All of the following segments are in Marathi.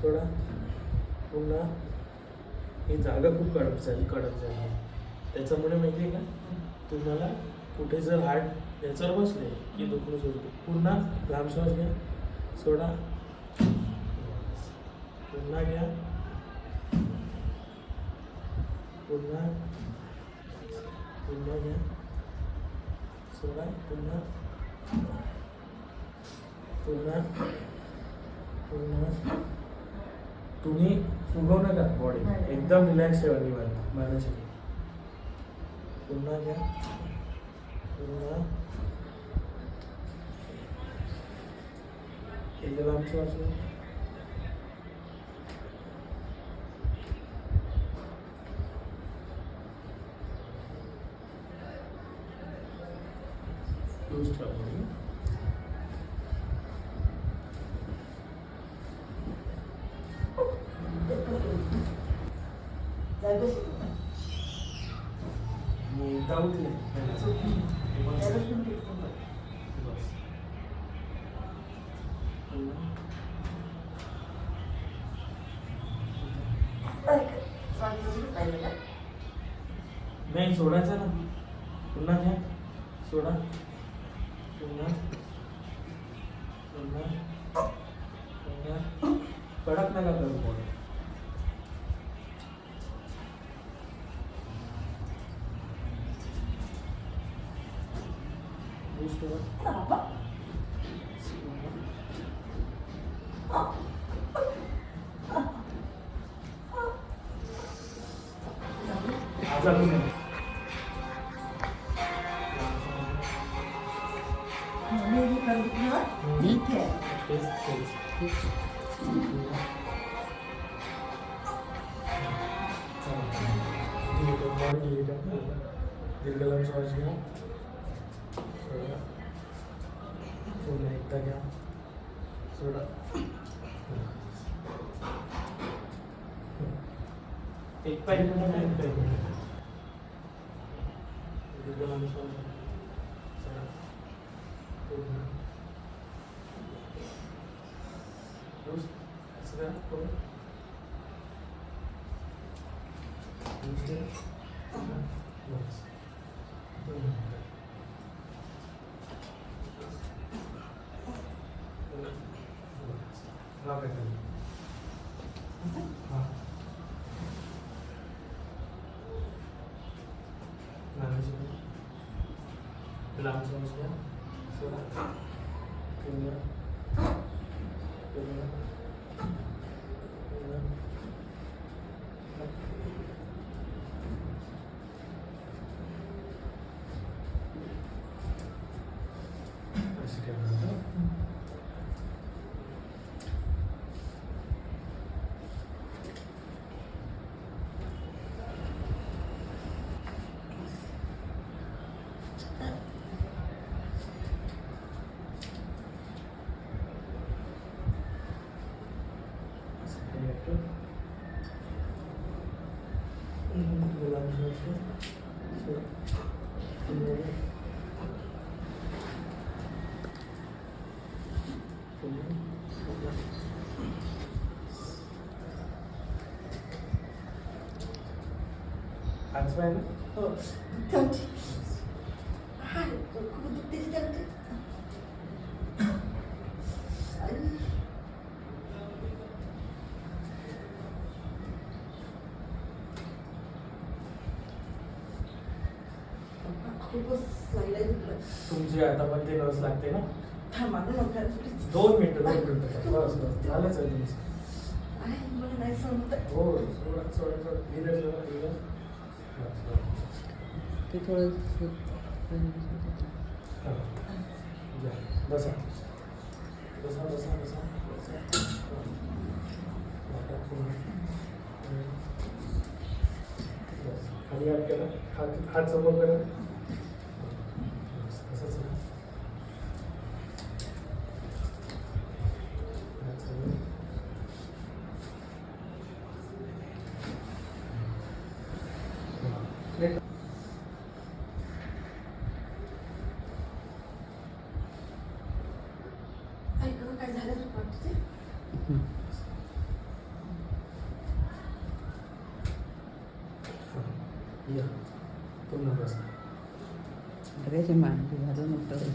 सोडा पुन्हा ही जागा खूप कडक झाली कडक झाली. त्याच्यामुळे माहिती आहे का तुम्हाला कुठे जर हात याच्यावर बसले की दुखणं सुरू. पुन्हा लांब श्वास घ्या. सोडा. पुन्हा घ्या. पुन्हा. पुन्हा घ्या. सोडा. पुन्हा. पुन्हा. पुन्हा. तुम्ही फुगवू नका बॉडी नाही. एकदम रिलॅक्स ठेवा निवांत. मानसिक पुन्हा घ्या. पुन्हा. एकदम लांब श्वास घ्या. Close ठेवा body. आणि नाही सोडायचं ना. पुन्हा घ्या. सोडा. पुन्हा. पुन्हा. पुन्हा. कडक नका करू 봐봐. 어? 아자네. 여기가 밑에? 밑에. Thank you. Perdón, perdón, perdón, perdón, Pulang semua sekian. Selamat. Ha. Kena. Ha. అర్థమైంది हात पाय ना तुमची आता पण ते लस लागते ना? दोन मिनिटं दोन मिनिटं बस बस. झालंच आहे तुमचं. हो सोडा सोडा सोडा. धीरे सोडा धीरे बस, बस. ते थोडं हा. जा, बसा. बसा बसा बसा. बसा. हा. आता पुन्हा. बस. खाली हात करा हात हात समोर करा. అదే చెప్పండి అదే ఉంటుంది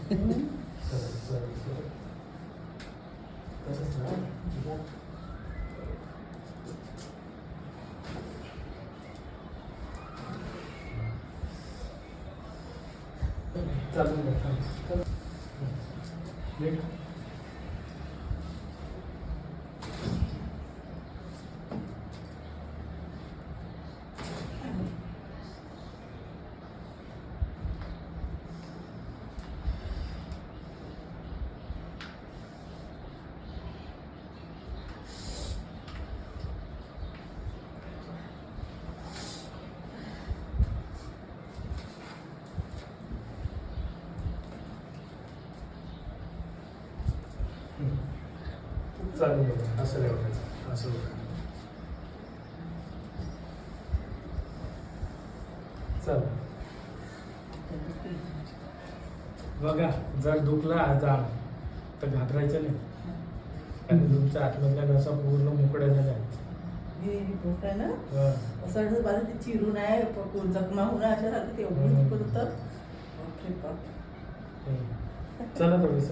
Thank you. चालून बघा असं नाही असं चल. बघा जर दुखला जा तर घाबरायचं नाही. कारण तुमच्या आतमधल्या नसा पूर्ण मोकळ्या झाल्या. हे बोट आहे ना? हा. असं वाटतं मला ते चिरून आहे जखमा अशा झालं. दुखत होतं. चला थोडस.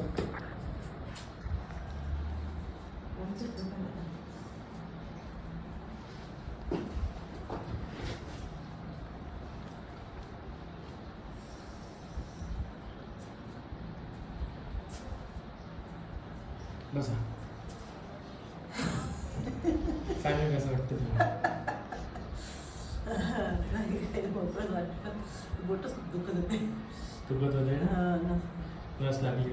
बसा सांगा कसं वाटतं तुम्हाला नाही काही मोकळं वाटतं बोटच खूप दुखत होते दुखत होते ना हा, ना. नस लागली